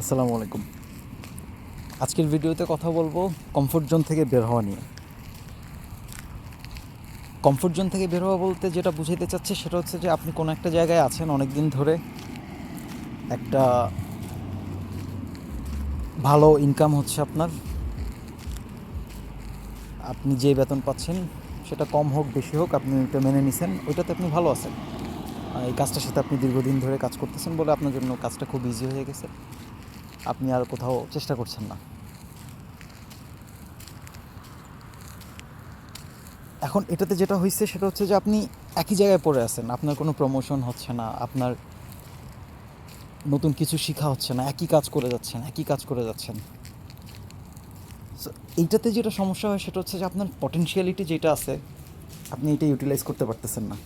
আসসালামু আলাইকুম। আজকের ভিডিওতে কথা বলব কমফোর্ট জোন থেকে বের হওয়া নিয়ে। কমফোর্ট জোন থেকে বের হওয়া বলতে যেটা বুঝাইতে চাচ্ছে সেটা হচ্ছে যে আপনি কোনো একটা জায়গায় আছেন অনেক দিন ধরে, একটা ভালো ইনকাম হচ্ছে আপনার। আপনি যে বেতন পাচ্ছেন সেটা কম হোক, বেশি হোক, আপনি ওইটা মেনে নিছেন, ওইটাতে আপনি ভালো আছেন। এই কাজটার সাথে আপনি দীর্ঘদিন ধরে কাজ করতেছেন বলে আপনার জন্য কাজটা খুব ইজি হয়ে গেছে। আপনি আর কোথাও চেষ্টা করছেন না। এখন এটাতে যেটা হয়েছে সেটা হচ্ছে যে আপনি একই জায়গায় পড়ে আছেন, আপনার কোনো প্রমোশন হচ্ছে না, আপনার নতুন কিছু শেখা হচ্ছে না, একই কাজ করে যাচ্ছেন, একই কাজ করে যাচ্ছেন। এইটাতে যেটা সমস্যা হয় সেটা হচ্ছে যে আপনার পটেনশিয়ালিটি যেটা আছে, আপনি এটা ইউটিলাইজ করতে পারতেছেন না।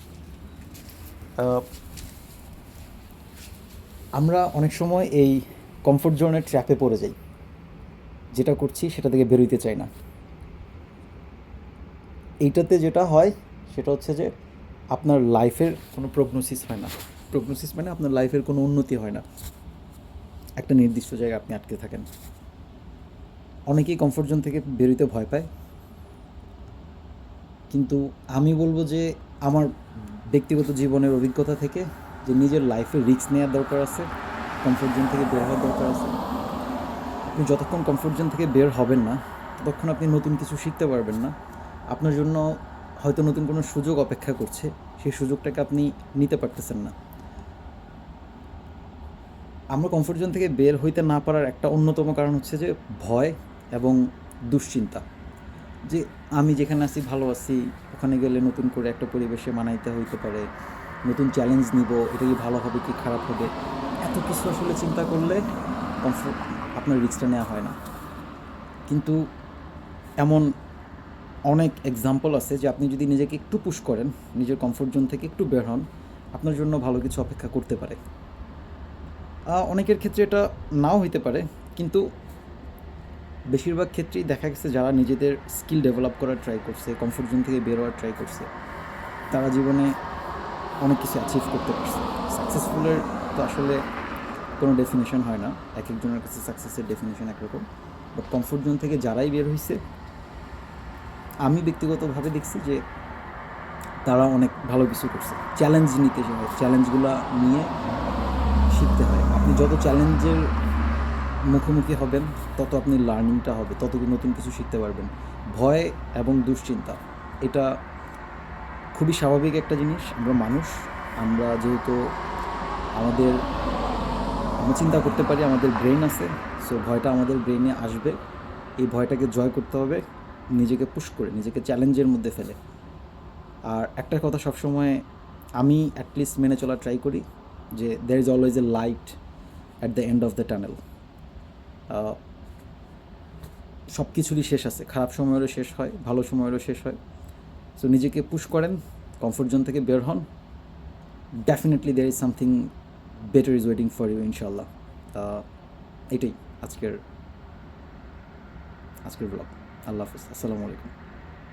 আমরা অনেক সময় এই কমফোর্ট জোনের ট্র্যাপে পড়ে যাই। যেটা করছি সেটা থেকে বেরোইতে চাই না। এইটাতে যেটা হয়, সেটা হচ্ছে যে আপনার লাইফের কোনো প্রগনোসিস হয় না। প্রগনোসিস মানে আপনার লাইফের কোনো উন্নতি হয় না। একটা নির্দিষ্ট জায়গায় আপনি আটকে থাকেন। অনেকেই কমফোর্ট জোন থেকে বেরোতে ভয় পায়। কিন্তু আমি বলব যে আমার ব্যক্তিগত জীবনের অভিজ্ঞতা থেকে যে নিজের লাইফে রিস্ক নেওয়ার দরকার আছে। কমফোর্ট জোন থেকে বের হওয়ার দরকার আছে। আপনি যতক্ষণ কমফোর্ট জোন থেকে বের হবেন না, ততক্ষণ আপনি নতুন কিছু শিখতে পারবেন না। আপনার জন্য হয়তো নতুন কোনো সুযোগ অপেক্ষা করছে, সেই সুযোগটাকে আপনি নিতে পারতেছেন না। আমরা কমফোর্ট জোন থেকে বের হইতে না পারার একটা অন্যতম কারণ হচ্ছে যে ভয় এবং দুশ্চিন্তা। যে আমি যেখানে আছি ভালো আছি, ওখানে গেলে নতুন করে একটা পরিবেশে মানাইতে হইতে পারে, নতুন চ্যালেঞ্জ নিব, এটা কি ভালো হবে, কি খারাপ হবে? কিছু আসলে চিন্তা করলে কমফোর্ট আপনার রিস্কটা নেওয়া হয় না। কিন্তু এমন অনেক এক্সাম্পল আছে যে আপনি যদি নিজেকে একটু পুশ করেন, নিজের কমফোর্ট জোন থেকে একটু বের হন, আপনার জন্য ভালো কিছু অপেক্ষা করতে পারে। অনেকের ক্ষেত্রে এটা নাও হইতে পারে, কিন্তু বেশিরভাগ ক্ষেত্রেই দেখা গেছে যারা নিজেদের স্কিল ডেভেলপ করার ট্রাই করছে কমফোর্ট জোন থেকে বের হওয়ার ট্রাই করছে, তারা জীবনে অনেক কিছু অ্যাচিভ করতে পারছে। সাকসেসফুলের তো আসলে কোনো ডেফিনেশন হয় না। এক একজনের কাছে সাকসেসের ডেফিনেশন একরকম। বাট কমফোর্ট জোন থেকে যারাই বের হয়েছে আমি ব্যক্তিগতভাবে দেখছি যে তারা অনেক ভালো কিছু করছে। চ্যালেঞ্জ নিতে হয় চ্যালেঞ্জগুলো নিয়ে শিখতে হয়। আপনি যত চ্যালেঞ্জের মুখোমুখি হবেন, তত আপনি লার্নিংটা হবে, তত নতুন কিছু শিখতে পারবেন। ভয় এবং দুশ্চিন্তা, এটা খুবই স্বাভাবিক একটা জিনিস। আমরা মানুষ, আমরা যেহেতু আমাদের আমরা চিন্তা করতে পারি আমাদের ব্রেন আছে সো ভয়টা আমাদের ব্রেনে আসবে। এই ভয়টাকে জয় করতে হবে, নিজেকে পুশ করে, নিজেকে চ্যালেঞ্জের মধ্যে ফেলে। আর একটা কথা সবসময় আমি অ্যাটলিস্ট মেনে চলার ট্রাই করি যে there is always a light at the end of the tunnel সব কিছুরই শেষ আছে, খারাপ সময়েরও শেষ হয়, ভালো সময়েরও শেষ হয়। সো নিজেকে পুশ করেন কমফোর্ট জোন থেকে বের হন। Definitely there is something better is waiting for you ইনশাল্লাহ এটাই আজকের আজকের ব্লগ আল্লাহ হাফিজ আসসালামু আলাইকুম।